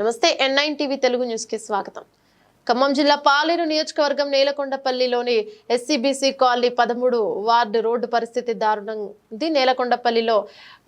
నమస్తే NIN TV Telugu న్యూస్కి స్వాగతం. ఖమ్మం జిల్లా పాలేరు నియోజకవర్గం నేలకొండపల్లిలోని ఎస్సీబీసీ కాలనీ పదమూడు వార్డు రోడ్డు పరిస్థితి దారుణంది ఉంది. నేలకొండపల్లిలో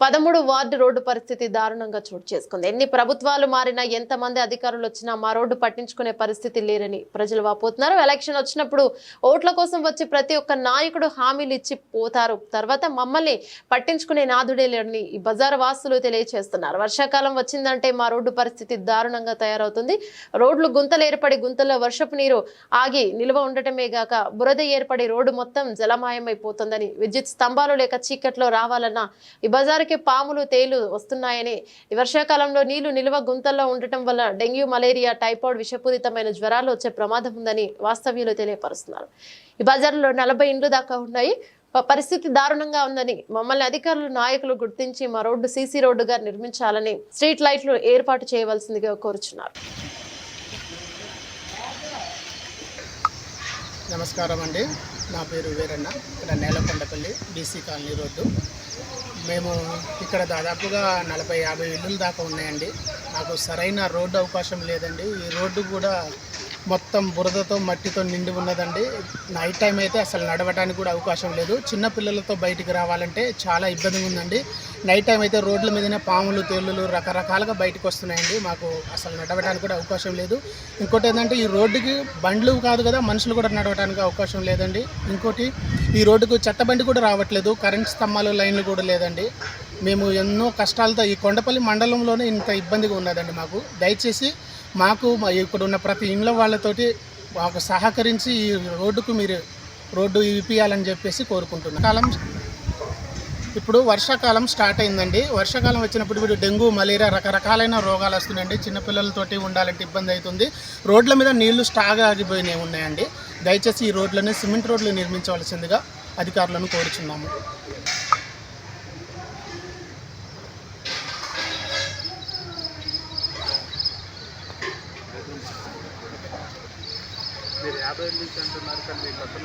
పదమూడు వార్డు రోడ్డు పరిస్థితి దారుణంగా చోటు చేసుకుంది. ఎన్ని ప్రభుత్వాలు మారినా ఎంతమంది అధికారులు వచ్చినా మా రోడ్డు పట్టించుకునే పరిస్థితి లేరని ప్రజలు వాపోతున్నారు. ఎలక్షన్ వచ్చినప్పుడు ఓట్ల కోసం వచ్చి ప్రతి ఒక్క నాయకుడు హామీలు ఇచ్చి పోతారు. తర్వాత మమ్మల్ని పట్టించుకునే నాదుడే లేరని ఈ బజార్ వాసులు తెలియజేస్తున్నారు వర్షాకాలం వచ్చిందంటే మా రోడ్డు పరిస్థితి దారుణంగా తయారవుతుంది. రోడ్లు గుంతలు ఏర్పడి గుంతలు గుంతల్లో వర్షపు నీరు ఆగి నిల్వ ఉండటమే గాక బురద ఏర్పడి రోడ్డు మొత్తం జలమాయమైపోతుందని విద్యుత్ స్తంభాలు లేక చీకట్లో రావాలన్నా ఈ బజారుకి పాములు తేలు వస్తున్నాయని ఈ వర్షాకాలంలో నీళ్ళు నిల్వ గుంతల్లో ఉండటం వల్ల డెంగ్యూ మలేరియా టైఫాయిడ్ విషపూరితమైన జ్వరాలు వచ్చే ప్రమాదం ఉందని వాస్తవ్యులు తెలియపరుస్తున్నారు. ఈ బజార్లో నలభై ఇండ్లు దాకా ఉన్నాయి. పరిస్థితి దారుణంగా ఉందని మమ్మల్ని అధికారులు నాయకులు గుర్తించి మా రోడ్డు సీసీ రోడ్డుగా నిర్మించాలని స్ట్రీట్ లైట్లు ఏర్పాటు చేయవలసిందిగా కోరుచున్నారు. నమస్కారం అండి నా పేరు వీరన్న. ఇక్కడ నేలకొండపల్లి బీసీ కాలనీ రోడ్డు. మేము ఇక్కడ దాదాపుగా నలభై యాభై ఇళ్ళు దాకా ఉన్నాయండి. నాకు సరైన రోడ్డు అవకాశం లేదండి. ఈ రోడ్డు కూడా మొత్తం బురదతో మట్టితో నిండి ఉన్నదండి. నైట్ టైం అయితే అసలు నడవడానికి కూడా అవకాశం లేదు. చిన్న పిల్లలతో బయటికి రావాలంటే చాలా ఇబ్బందిగా ఉందండి నైట్ టైం అయితే రోడ్ల మీదనే పాములు తేళ్ళు రకరకాలుగా బయటకు వస్తున్నాయండి. మాకు అసలు నడవడానికి కూడా అవకాశం లేదు. ఇంకోటి ఏంటంటే ఈ రోడ్డుకి బండ్లు కాదు కదా మనుషులు కూడా నడవడానికి అవకాశం లేదండి. ఇంకోటి ఈ రోడ్డుకు చెత్త బండి కూడా రావట్లేదు. కరెంట్ స్తంభాలు లైన్లు కూడా లేదండి. మేము ఎన్నో కష్టాలతో ఈ కొండపల్లి మండలంలోనే ఇంత ఇబ్బందిగా ఉన్నదండి మాకు. దయచేసి మాకు మా- ఇక్కడ ఉన్న ప్రతి ఇండ్ల వాళ్ళతోటి మాకు సహకరించి ఈ రోడ్డుకు మీరు రోడ్డు ఇప్పియాలని చెప్పేసి కోరుకుంటున్నాం. కాలం ఇప్పుడు వర్షాకాలం స్టార్ట్ అయిందండి. వర్షాకాలం వచ్చినప్పుడు ఇప్పుడు డెంగ్యూ మలేరియా రకరకాలైన రోగాలు వస్తున్నాయండి. చిన్నపిల్లలతోటి ఉండాలంటే ఇబ్బంది అవుతుంది. రోడ్ల మీద నీళ్ళు స్టాగ్ ఆగిపోయినవి ఉన్నాయండి. దయచేసి ఈ రోడ్లను సిమెంట్ రోడ్లు నిర్మించవలసిందిగా అధికారులను కోరుచున్నాము. మీరు యాభై నుంచి అంటున్నారు కానీ మీ పక్కన